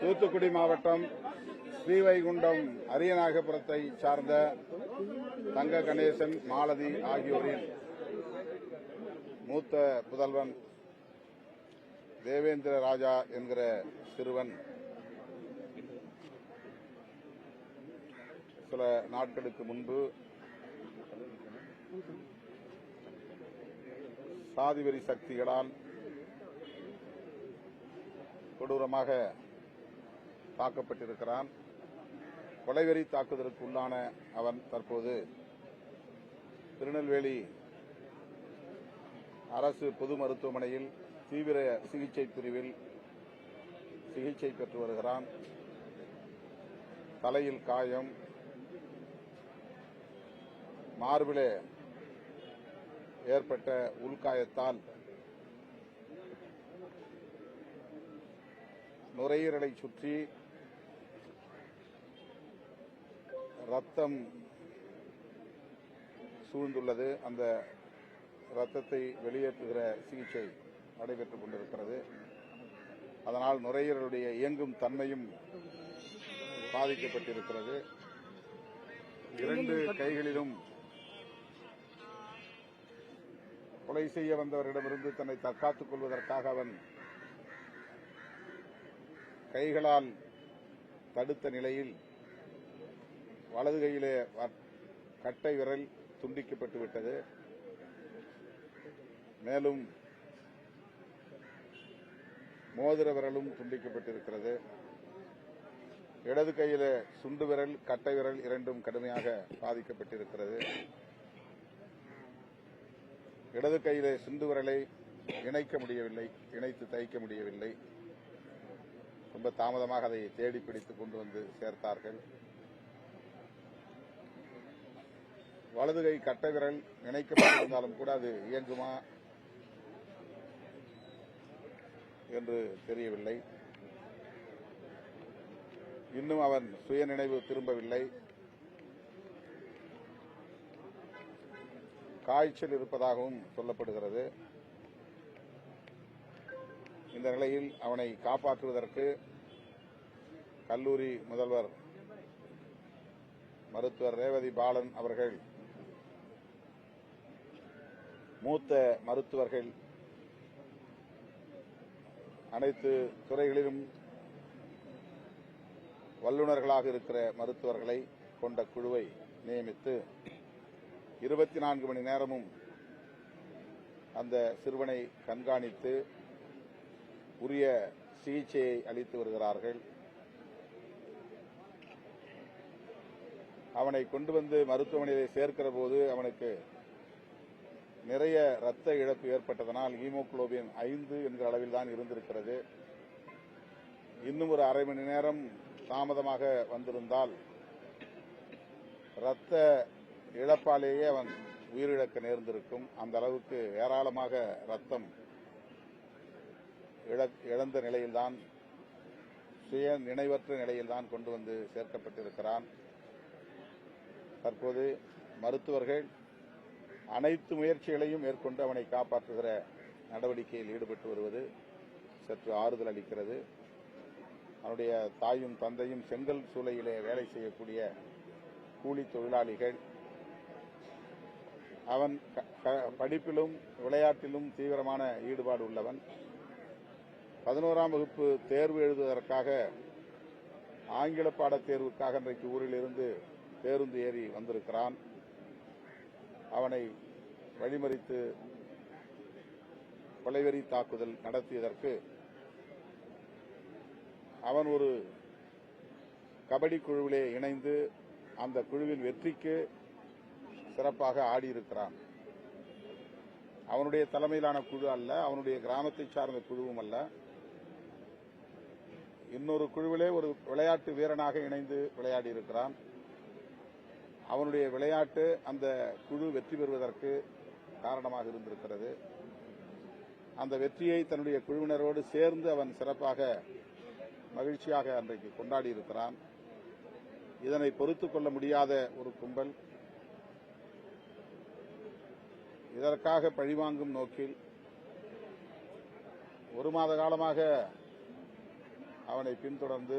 தூத்துக்குடி மாவட்டம் ஸ்ரீவைகுண்டம் அரியநாகபுரத்தை சார்ந்த தங்க கணேசன் மாலதி ஆகியோரின் மூத்த புதல்வன் தேவேந்திர ராஜா என்கிற சிறுவன் சில நாட்களுக்கு முன்பு சாதிவெறி சக்திகளால் கொடூரமாக தாக்கப்பட்டிருக்கிறான். கொலைவெறி தாக்குதலுக்கு உள்ளான அவன் தற்போது திருநெல்வேலி அரசு பொது மருத்துவமனையில் தீவிர சிகிச்சை பிரிவில் சிகிச்சை பெற்று வருகிறான். தலையில் காயம் மார்பிலே ஏற்பட்ட உள்காயத்தால் நுரையீரலை சுற்றி ரத்தம் சூழ்ந்துள்ளது. அந்த ரத்தத்தை வெளியேற்றுகிற சிகிச்சை நடைபெற்றுக் கொண்டிருக்கிறது. அதனால் நுரையீரலுடைய இயங்கும் தன்மையும் பாதிக்கப்பட்டிருக்கிறது. இரண்டு கைகளிலும் கொலை செய்ய வந்தவரிடமிருந்து தன்னை தற்காத்துக் கொள்வதற்காக அவன் கைகளால் தடுத்த நிலையில் வலது கையிலே கட்டை விரல் துண்டிக்கப்பட்டு விட்டது. மேலும் மோதிர விரலும் துண்டிக்கப்பட்டிருக்கிறது. இடது கையிலே சுண்டு விரல் கட்டை விரல் இரண்டும் கடுமையாக பாதிக்கப்பட்டிருக்கிறது. இடது கையிலே சிந்து விரலை இணைக்க முடியவில்லை இணைத்து தைக்க முடியவில்லை. ரொம்ப தாமதமாக அதை தேடி பிடித்து கொண்டு வந்து சேர்த்தார்கள். வலது கை கட்டை விரல் இணைக்கப்பட்டிருந்தாலும் கூட அது இயங்குமா என்று தெரியவில்லை. இன்னும் அவன் சுயநினைவு திரும்பவில்லை. காய்ச்சல் இருப்பதாகவும் சொல்லப்படுகிறது. இந்த நிலையில் அவனை காப்பாற்றுவதற்கு கல்லூரி முதல்வர் மருத்துவர் ரேவதி பாலன் அவர்கள் மூத்த மருத்துவர்கள் அனைத்து துறைகளிலும் வல்லுநர்களாக இருக்கிற மருத்துவர்களை கொண்ட குழுவை நியமித்து இருபத்தி நான்கு மணி நேரமும் அந்த சிறுவனை கண்காணித்து உரிய சிகிச்சையை அளித்து வருகிறார்கள். அவனை கொண்டு வந்து மருத்துவமனையில் சேர்க்கிற போது அவனுக்கு நிறைய ரத்த இழப்பு ஏற்பட்டதனால் ஹீமோகுளோபின் ஐந்து என்கிற அளவில் தான் இருந்திருக்கிறது. இன்னும் ஒரு அரை மணி நேரம் தாமதமாக வந்திருந்தால் ரத்த இழப்பாலேயே அவன் உயிரிழக்க நேர்ந்திருக்கும். அந்த அளவுக்கு ஏராளமாக ரத்தம் இழந்த நிலையில்தான் சுய நினைவற்ற நிலையில்தான் கொண்டு வந்து சேர்க்கப்பட்டிருக்கிறான். தற்போது மருத்துவர்கள் அனைத்து முயற்சிகளையும் மேற்கொண்டு அவனை காப்பாற்றுகிற நடவடிக்கையில் ஈடுபட்டு வருவது சற்று ஆறுதல் அளிக்கிறது. அவனுடைய தாயும் தந்தையும் செங்கல் சூளையிலே வேலை செய்யக்கூடிய கூலி தொழிலாளிகள் அவன் க- க- படிப்பிலும் விளையாட்டிலும் தீவிரமான ஈடுபாடு உள்ளவன். பதினோராம் வகுப்பு தேர்வு எழுதுவதற்காக ஆங்கில பாட தேர்வுக்காக இன்றைக்கு ஊரிலிருந்து பேருந்து ஏறி வந்திருக்கிறான். அவனை வழிமறித்து கொலைவெறி தாக்குதல் நடத்தியதற்கு அவன் ஒரு கபடி குழுவிலே இணைந்து அந்த குழுவின் வெற்றிக்கு சிறப்பாக ஆடியிருக்கிறான். அவனுடைய தலைமையிலான குழு அல்ல அவனுடைய கிராமத்தை சார்ந்த குழுவும் அல்ல. இன்னொரு குழுவிலே ஒரு விளையாட்டு வீரனாக இணைந்து விளையாடி இருக்கிறான் அவனுடைய விளையாட்டு அந்த குழு வெற்றி பெறுவதற்கு காரணமாக இருந்திருக்கிறது. அந்த வெற்றியை தன்னுடைய குழுவினரோடு சேர்ந்து அவன் சிறப்பாக மகிழ்ச்சியாக அன்றைக்கு கொண்டாடி இருக்கிறான் இதனை பொறுத்துக் கொள்ள முடியாத ஒரு கும்பல் இதற்காக பழிவாங்கும் நோக்கில் ஒரு மாத காலமாக அவனை பின்தொடர்ந்து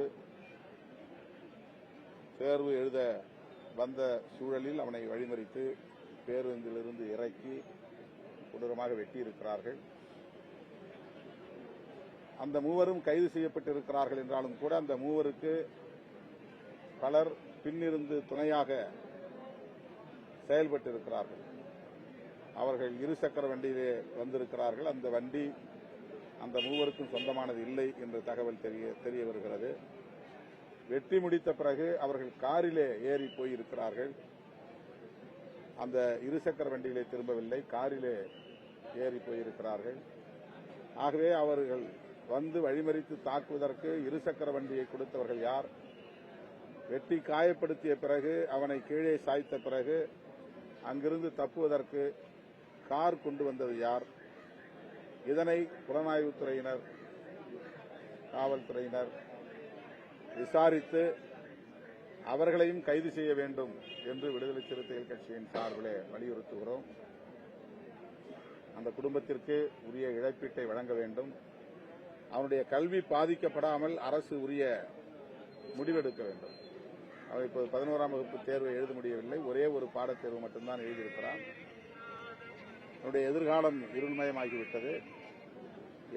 தேர்வு எழுத வந்த சூழலில் அவனை வழிமறித்து பேருந்திலிருந்து இறக்கி கொடூரமாக வெட்டியிருக்கிறார்கள். அந்த மூவரும் கைது செய்யப்பட்டிருக்கிறார்கள் என்றாலும் கூட அந்த மூவருக்கு பலர் பின்னிருந்து துணையாக செயல்பட்டிருக்கிறார்கள். அவர்கள் இருசக்கர வண்டியிலே வந்திருக்கிறார்கள். அந்த வண்டி அந்த மூவருக்கும் சொந்தமானது இல்லை என்ற தகவல் தெரிய தெரிய வருகிறது. வெட்டி முடித்த பிறகு அவர்கள் காரிலே ஏறி போயிருக்கிறார்கள். அந்த இருசக்கர வண்டியிலே திரும்பவில்லை. காரிலே ஏறி போயிருக்கிறார்கள். ஆகவே அவர்கள் வந்து வழிமறித்து தாக்குவதற்கு இருசக்கர வண்டியை கொடுத்தவர்கள் யார்? வெட்டி காயப்படுத்திய பிறகு அவனை கீழே சாய்த்த பிறகு அங்கிருந்து தப்புவதற்கு கார் கொண்டு வந்தது யார்? இதனை புலனாய்வுத்துறையினர் காவல்துறையினர் விசாரித்து அவர்களையும் கைது செய்ய வேண்டும் என்று விடுதலை சிறுத்தைகள் கட்சியின் சார்பிலே வலியுறுத்துகிறோம். அந்த குடும்பத்திற்கு உரிய இழப்பீட்டை வழங்க வேண்டும். அவனுடைய கல்வி பாதிக்கப்படாமல் அரசு உரிய முடிவெடுக்க வேண்டும். அவன் இப்போது பதினோராம் வகுப்பு தேர்வை எழுத முடியவில்லை. ஒரே ஒரு பாடத் தேர்வு மட்டும்தான் எழுதியிருக்கிறான். அவனுடைய எதிர்காலம் இருள்மயமாகிவிட்டது.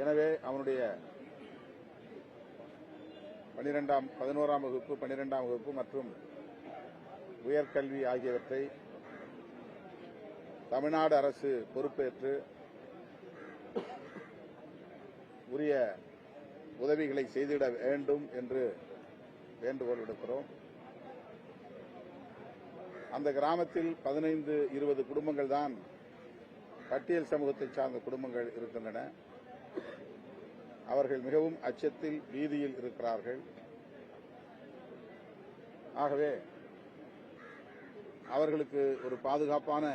எனவே அவனுடைய பனிரெண்டாம் பதினோராம் வகுப்பு பனிரெண்டாம் வகுப்பு மற்றும் உயர்கல்வி ஆகியவற்றை தமிழ்நாடு அரசு பொறுப்பேற்று உரிய உதவிகளை செய்திட வேண்டும் என்று வேண்டுகோள் விடுக்கிறோம். அந்த கிராமத்தில் பதினைந்து இருபது குடும்பங்கள் தான் பட்டியல் சமூகத்தை சார்ந்த குடும்பங்கள் இருக்கின்றன. அவர்கள் மிகவும் அச்சத்தில் வீதியில் இருக்கிறார்கள். ஆகவே அவர்களுக்கு ஒரு பாதுகாப்பான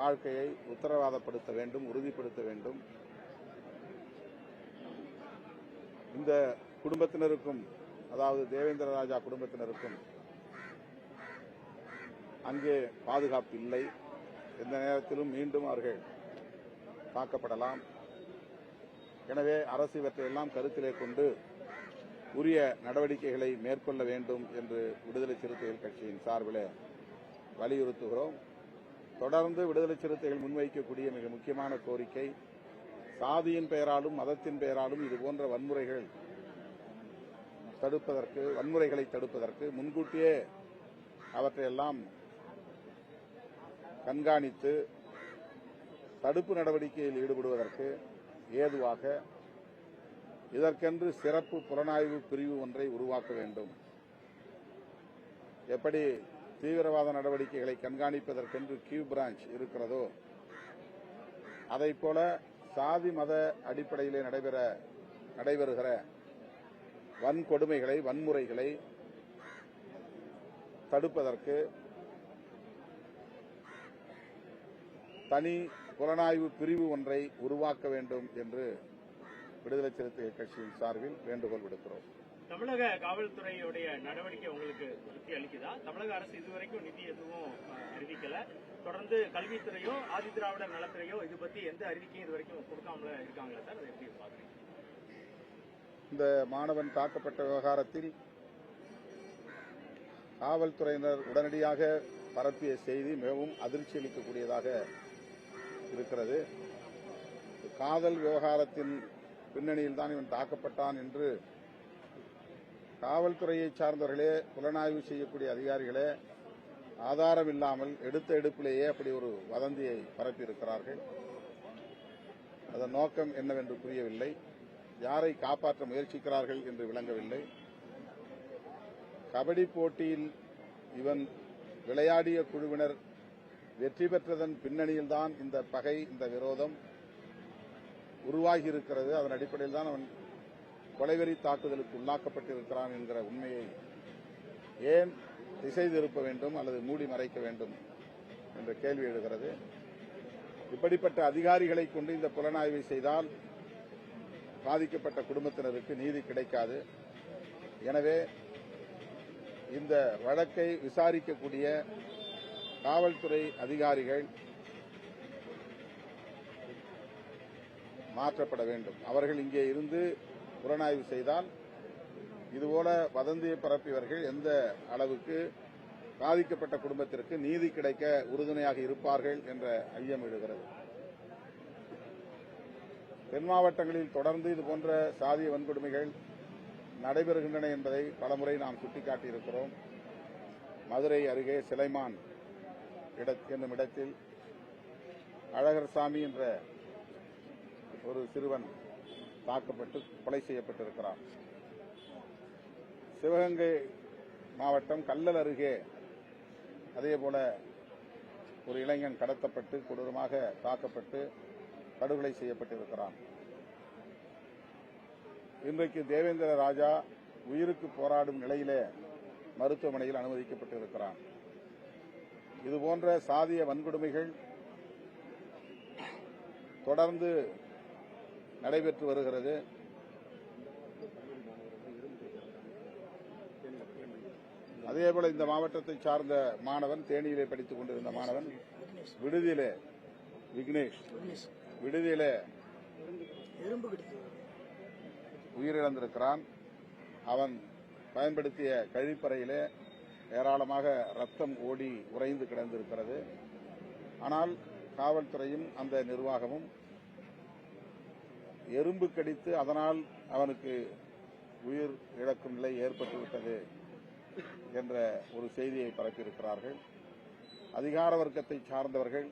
வாழ்க்கையை உத்தரவாதப்படுத்த வேண்டும் உறுதிப்படுத்த வேண்டும். இந்த குடும்பத்தினருக்கும் அதாவது தேவேந்திர ராஜா குடும்பத்தினருக்கும் அங்கே பாதுகாப்பு இல்லை. எந்த நேரத்திலும் மீண்டும் அவர்கள் தாக்கப்படலாம். எனவே அரசு இவற்றையெல்லாம் கருத்திலே கொண்டு உரிய நடவடிக்கைகளை மேற்கொள்ள வேண்டும் என்று விடுதலை சிறுத்தைகள் கட்சியின் சார்பில் வலியுறுத்துகிறோம். தொடர்ந்து விடுதலை சிறுத்தைகள் முன்வைக்கக்கூடிய மிக முக்கியமான கோரிக்கை சாதியின் பெயராலும் மதத்தின் பெயராலும் இதுபோன்ற வன்முறைகள் தடுப்பதற்கு வன்முறைகளை தடுப்பதற்கு முன்கூட்டியே அவற்றையெல்லாம் கண்காணித்து தடுப்பு நடவடிக்கையில் ஈடுபடுவதற்கு ஏதுவாக இதற்கென்று சிறப்பு புலனாய்வு பிரிவு ஒன்றை உருவாக்க வேண்டும். எப்படி தீவிரவாத நடவடிக்கைகளை கண்காணிப்பதற்கென்று கியூ பிரான்ச் இருக்கிறதோ அதைப் போல சாதி மத அடிப்படையிலே நடைபெற நடைபெறுகிற வன்கொடுமைகளை வன்முறைகளை தடுப்பதற்கு தனி புலனாய்வு பிரிவு ஒன்றை உருவாக்க வேண்டும் என்று விடுதலை சிறுத்தைகள் கட்சியின் சார்பில் வேண்டுகோள் விடுக்கிறோம். தமிழக காவல்துறையுடைய நடவடிக்கை உங்களுக்கு திருப்தி அளிக்குதா? தமிழக அரசு இதுவரைக்கும் நிதி எதுவும் அறிவிக்கல. தொடர்ந்து கல்வித்துறையோ ஆதிதிராவிடர் நலத்துறையோ இது பத்தி எந்த அறிவிக்கையும் இது வரைக்கும் கொடுக்காமல இருக்காங்களா சார்? அதை எப்படி பாக்குறீங்க இந்த மாணவன் தாக்கப்பட்ட விவகாரத்தில் காவல்துறையினர் உடனடியாக பரப்பிய செய்தி மிகவும் அதிர்ச்சி அளிக்கக்கூடியதாக இருக்கிறது. காதல் விவகாரத்தின் பின்னணியில் தான் இவன் தாக்கப்பட்டான் என்று காவல்துறையை சார்ந்தவர்களே புலனாய்வு செய்யக்கூடிய அதிகாரிகளே ஆதாரம் இல்லாமல் எடுத்த எடுப்பிலேயே அப்படி ஒரு வதந்தியை பரப்பியிருக்கிறார்கள். அதன் நோக்கம் என்னவென்று புரியவில்லை. யாரை காப்பாற்ற முயற்சிக்கிறார்கள் என்று விளங்கவில்லை. கபடி போட்டியில் இவன் விளையாடிய குழுவினர் வெற்றி பெற்றதன் பின்னணியில்தான் இந்த பகை இந்த விரோதம் உருவாகி இருக்கிறது அதன் அடிப்படையில் தான் அவன் கொலைவெறி தாக்குதலுக்கு உள்ளாக்கப்பட்டிருக்கிறான் என்கிற உண்மையை ஏன் திசை திருப்ப வேண்டும் அல்லது மூடி மறைக்க வேண்டும் என்ற கேள்வி எழுகிறது. இப்படிப்பட்ட அதிகாரிகளை கொண்டு இந்த புலனாய்வை செய்தால் பாதிக்கப்பட்ட குடும்பத்தினருக்கு நீதி கிடைக்காது. எனவே இந்த வழக்கை விசாரிக்கக்கூடிய காவல்துறை அதிகாரிகள் மாற்றப்பட வேண்டும். அவர்கள் இங்கே இருந்து புலனாய்வு செய்தால் இதுபோல வதந்தியை பரப்பியவர்கள் எந்த அளவுக்கு பாதிக்கப்பட்ட குடும்பத்திற்கு நீதி கிடைக்க உறுதுணையாக இருப்பார்கள் என்ற ஐயம் எழுகிறது. தென் மாவட்டங்களில் தொடர்ந்து இதுபோன்ற சாதிய வன்கொடுமைகள் நடைபெறுகின்றன என்பதை பலமுறை நாம் சுட்டிக்காட்டியிருக்கிறோம். மதுரை அருகே சிலைமான் என்னும் இடத்தில் அழகர் சாமி என்ற ஒரு சிறுவன் தாக்கப்பட்டு கொலை செய்யப்பட்டிருக்கிறார் சிவகங்கை மாவட்டம் கல்லல் அருகே அதேபோல ஒரு இளைஞன் கடத்தப்பட்டு கொடூரமாக தாக்கப்பட்டு படுகொலை செய்யப்பட்டிருக்கிறான். இன்றைக்கு தேவேந்திர ராஜா உயிருக்கு போராடும் நிலையிலே மருத்துவமனையில் அனுமதிக்கப்பட்டிருக்கிறான். இதுபோன்ற சாதிய வன்கொடுமைகள் தொடர்ந்து நடைபெற்று வருகிறது. அதேபோல இந்த மாவட்டத்தை சார்ந்த மாணவன் தேனியிலே படித்துக் கொண்டிருந்த மாணவன் விடுதியிலே விக்னேஷ் விடுதியிலே உயிரிழந்திருக்கிறான். அவன் பயன்படுத்திய கழிப்பறையிலே ஏராளமாக ரத்தம் ஓடி உறைந்து கிடந்திருக்கிறது. ஆனால் காவல்துறையும் அந்த நிர்வாகமும் எறும்பு கடித்து அதனால் அவனுக்கு உயிர் இழக்கும் நிலை ஏற்பட்டுவிட்டது என்ற ஒரு செய்தியை பரப்பியிருக்கிறார்கள். அதிகார வர்க்கத்தை சார்ந்தவர்கள்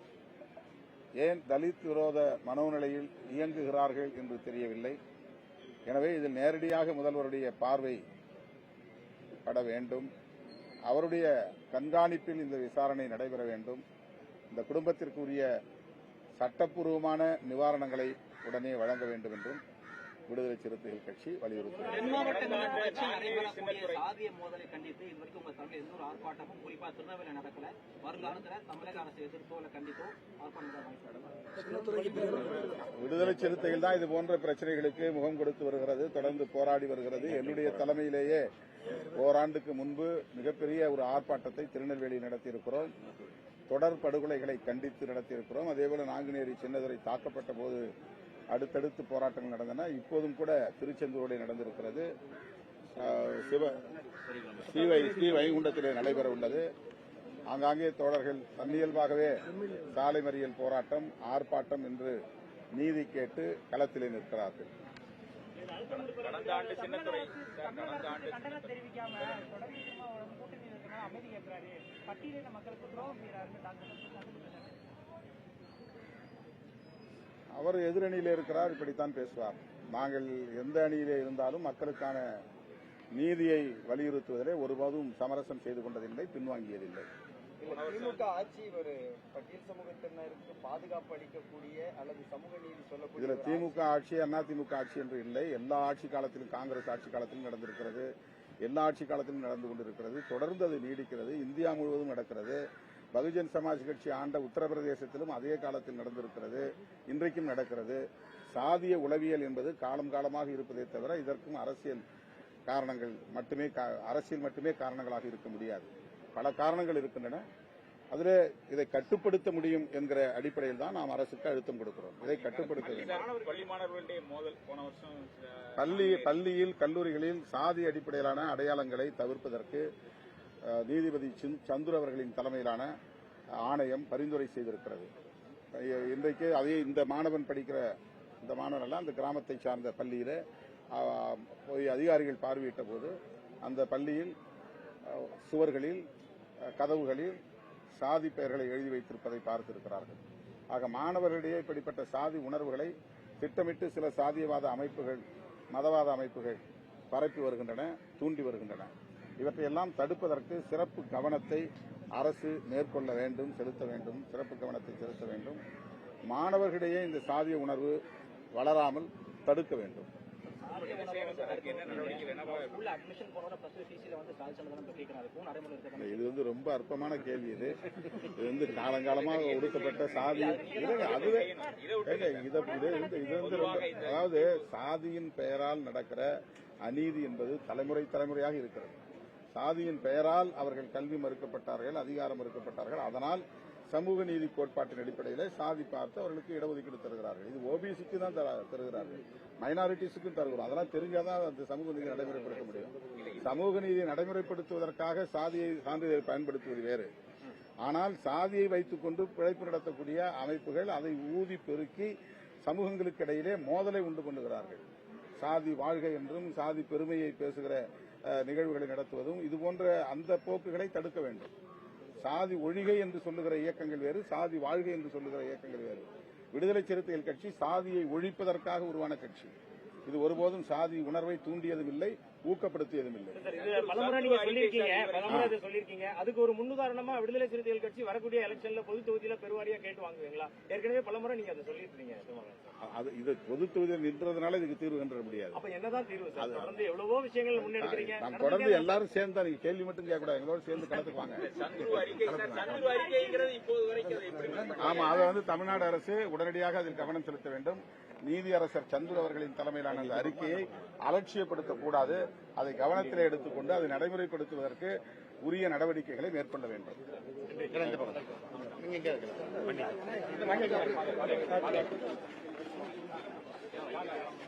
ஏன் தலித் விரோத மனோநிலையில் இயங்குகிறார்கள் என்று தெரியவில்லை. எனவே இதில் நேரடியாக முதல்வருடைய பார்வை பட வேண்டும். அவருடைய கண்காணிப்பில் இந்த விசாரணை நடைபெற வேண்டும். இந்த குடும்பத்திற்குரிய சட்டப்பூர்வமான நிவாரணங்களை உடனே வழங்க வேண்டும் என்றும் விடுதலை சிறுத்தைகள் கட்சி வலியுறுத்துகிறது. விடுதலை சிறுத்தைகள் தான் இது போன்ற பிரச்சனைகளுக்கு முகம் கொடுத்து வருகிறது தொடர்ந்து போராடி வருகிறது. என்னுடைய தலைமையிலேயே ஓராண்டுக்கு முன்பு மிகப்பெரிய ஒரு ஆர்ப்பாட்டத்தை திருநெல்வேலி நடத்தியிருக்கிறோம். தொடர் படுகொலைகளை கண்டித்து நடத்தியிருக்கிறோம். அதேபோல நாங்குநேரி சின்னதுரை தாக்கப்பட்ட போது அடுத்தடுத்து போராட்டங்கள் நடந்தன. இப்போதும் கூட திருச்செந்தூரில் நடந்திருக்கிறது. சிவ ஸ்ரீவை ஸ்ரீ வைகுண்டத்திலே நடைபெற உள்ளது. ஆங்காங்கே தோழர்கள் தன்னியல்பாகவே சாலை மறியல் போராட்டம் ஆர்ப்பாட்டம் என்று நீதி கேட்டு களத்திலே நிற்கிறார்கள். கடந்த ஆண்டு சின்னத்துறை கடந்த ஆண்டு கண்டனம் தெரிவிக்காம கூட்டணி அமைதி பட்டியலின மக்களுக்கு துரோகம் டாக்டர் அவர் எதிரணியிலே இருக்கிறார் இப்படித்தான் பேசுவார். நாங்கள் எந்த அணியிலே இருந்தாலும் மக்களுக்கான நீதியை வலியுறுத்துவதிலே ஒருபோதும் சமரசம் செய்து கொண்டதில்லை பின்வாங்கியதில்லை. திமுக ஆட்சி ஒரு பட்டியல் சமூகத்தினருக்கு பாதுகாப்பு அளிக்கக்கூடிய அல்லது சமூக நீதி சொல்லக்கூடிய இதுல திமுக ஆட்சி அண்ணா திமுக ஆட்சி என்று இல்லை. எல்லா ஆட்சி காலத்திலும் காங்கிரஸ் ஆட்சி காலத்திலும் நடந்திருக்கிறது. எல்லா ஆட்சி காலத்திலும் நடந்து கொண்டிருக்கிறது. தொடர்ந்து அது நீடிக்கிறது. இந்தியா முழுவதும் நடக்கிறது. பகுஜன் சமாஜ் கட்சி ஆண்ட உத்தரப்பிரதேசத்திலும் அதே காலத்தில் நடந்திருக்கிறது. இன்றைக்கும் நடக்கிறது. சாதிய உளவியல் என்பது காலம் காலமாக இருப்பதே தவிர இதற்கும் அரசியல் காரணங்கள் மட்டுமே அரசியல் மட்டுமே காரணங்களாக இருக்க முடியாது. பல காரணங்கள் இருக்கின்றன. அதில் இதை கட்டுப்படுத்த முடியும் என்கிற அடிப்படையில் தான் நாம் அரசுக்கு அழுத்தம் கொடுக்கிறோம். இதை கட்டுப்படுத்த பள்ளி பள்ளியில் கல்லூரிகளில் சாதி அடிப்படையிலான அடையாளங்களை தவிர்ப்பதற்கு நீதிபதி சந்துரு அவர்களின் தலைமையிலான ஆணையம் பரிந்துரை செய்திருக்கிறது. இன்றைக்கு அதே இந்த மாணவன் படிக்கிற இந்த மாணவன் எல்லாம் அந்த கிராமத்தை சார்ந்த பள்ளியில போய் அதிகாரிகள் பார்வையிட்ட போது அந்த பள்ளியில் சுவர்களில் கதவுகளில் சாதி பெயர்களை எழுதி வைத்திருப்பதை பார்த்திருக்கிறார்கள். ஆக மாணவர்களிடையே இப்படிப்பட்ட சாதி உணர்வுகளை திட்டமிட்டு சில சாதியவாத அமைப்புகள் மதவாத அமைப்புகள் பரப்பி வருகின்றன தூண்டி வருகின்றன. இவற்றையெல்லாம் தடுப்பதற்கு சிறப்பு கவனத்தை அரசு மேற்கொள்ள வேண்டும் செலுத்த வேண்டும் சிறப்பு கவனத்தை செலுத்த வேண்டும். மாணவர்களிடையே இந்த சாதிய உணர்வு வளராமல் தடுக்க வேண்டும். இது வந்து ரொம்ப அற்பமான கேள்வி இது. இது வந்து காலங்காலமாக ஒடுக்கப்பட்ட சாதி. அதுவே இத இது வந்து இது வந்து ரொம்ப அதாவது சாதியின் பெயரால் நடக்கிற அநீதி என்பது தலைமுறை தலைமுறையாக இருக்கிறது. சாதியின் பெயரால் அவர்கள் கல்வி மறுக்கப்பட்டார்கள் அதிகாரம் மறுக்கப்பட்டார்கள். அதனால் சமூக நீதி கோட்பாட்டின் அடிப்படையில் சாதி பார்த்து அவர்களுக்கு இடஒதுக்கீடு தருகிறார்கள். இது ஓபிசிக்கு தான் தர- தருகிறார்கள். மைனாரிட்டிஸுக்கும் தருகிறோம். அதெல்லாம் தெரிஞ்சாதான் அந்த சமூக நீதி நடைமுறைப்படுத்த முடியும். சமூக நீதியை நடைமுறைப்படுத்துவதற்காக சாதியை சான்றிதழ் பயன்படுத்துவது வேறு. ஆனால் சாதியை வைத்துக்கொண்டு பிழைப்பு நடத்தக்கூடிய அமைப்புகள் அதை ஊதி பெருக்கி சமூகங்களுக்கு இடையிலே மோதலை உண்டு பண்ணுகிறார்கள். சாதி வாழ்க என்றும் சாதி பெருமையை பேசுகிற நிகழ்வுகளை நடத்துவதும் இதுபோன்ற அந்த போக்குகளை தடுக்க வேண்டும். சாதி ஒழிகை என்று சொல்லுகிற இயக்கங்கள் வேறு சாதி வாழ்கை என்று சொல்லுகிற இயக்கங்கள் வேறு. விடுதலை சிறுத்தைகள் கட்சி சாதியை ஒழிப்பதற்காக உருவான கட்சி. இது ஒருபோதும் சாதி உணர்வை தூண்டியதும் இல்லை. ஊக்கப்படுத்தியதும் இல்லை. சார், இது பலமுறை நீங்க சொல்லியிருக்கீங்க பலமுறை இதை சொல்லியிருக்கீங்க. அதுக்கு ஒரு முன்னுதாரணமா விடுதலை சிறுத்தைகள் கட்சி வரக்கூடிய எலெக்ஷன்ல பொது தொகுதியில பெருவாரியா கேட்டு வாங்குவீங்களா? ஏற்கனவே பலமுறை நீங்க அதை சொல்லியிருக்கீங்க. அது இது பொது தொகுதியில் நின்றதுனால இதுக்கு தீர்வு கண்டுற முடியாது. அப்ப என்னதான் தீர்வு சார்? தொடர்ந்து எவ்வளவோ விஷயங்கள் முன்னெடுக்கிறீங்க. நாம் தொடர்ந்து எல்லாரும் சேர்ந்து தான் நீங்க கேள்வி மட்டும் கேட்கக்கூடாது. எங்களோட சேர்ந்து களத்துக்கு வாங்க சந்துரு அறிக்கை சார், சந்துரு அறிக்கைங்கிறது இப்போது வரைக்கும் அது எப்படி ஆமா அதை வந்து தமிழ்நாடு அரசு உடனடியாக அதில் கவனம் செலுத்த வேண்டும். நீதியரசர் சந்துர் அவர்களின் தலைமையிலான அந்த அறிக்கையை அலட்சியப்படுத்தக்கூடாது அதை கவனத்தில் எடுத்துக்கொண்டு அதை நடைமுறைப்படுத்துவதற்கு உரிய நடவடிக்கைகளை மேற்கொள்ள வேண்டும் Thank.